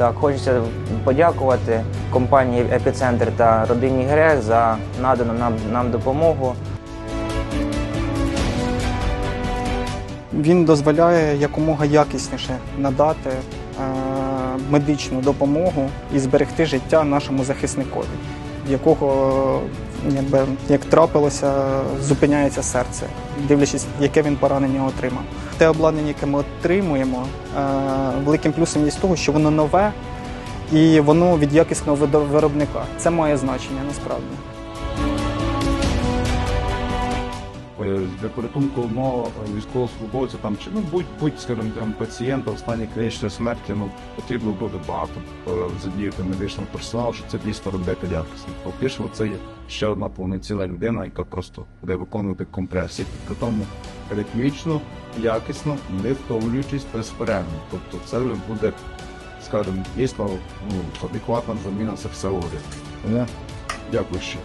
Так, хочеться подякувати компанії Епіцентр та родині Грех за надану нам, нам допомогу. Він дозволяє якомога якісніше надати е, медичну допомогу і зберегти життя нашому захисникові, якого якби, як трапилося, зупиняється серце, дивлячись, яке він поранення отримав. Те обладнання, яке ми отримуємо, е, великим плюсом є з того, що воно нове і воно від якісного виробника. Це має значення насправді. Для порятунку одного військовослужбовця там чи ну будь будь скажімо, там пацієнта в стані клінічної смерті ну потрібно дуже багато е, задіяти медичного персоналу, щоб це дійсно робити якісно. Фактично, це є ще одна повноцінна людина, яка просто буде виконувати компресії, при тому ритмічно, якісно, не втомлюючись безперервно. Тобто це вже буде, скажімо, дійсно ну, адекватна заміна серцевого ритму. Дякую ще.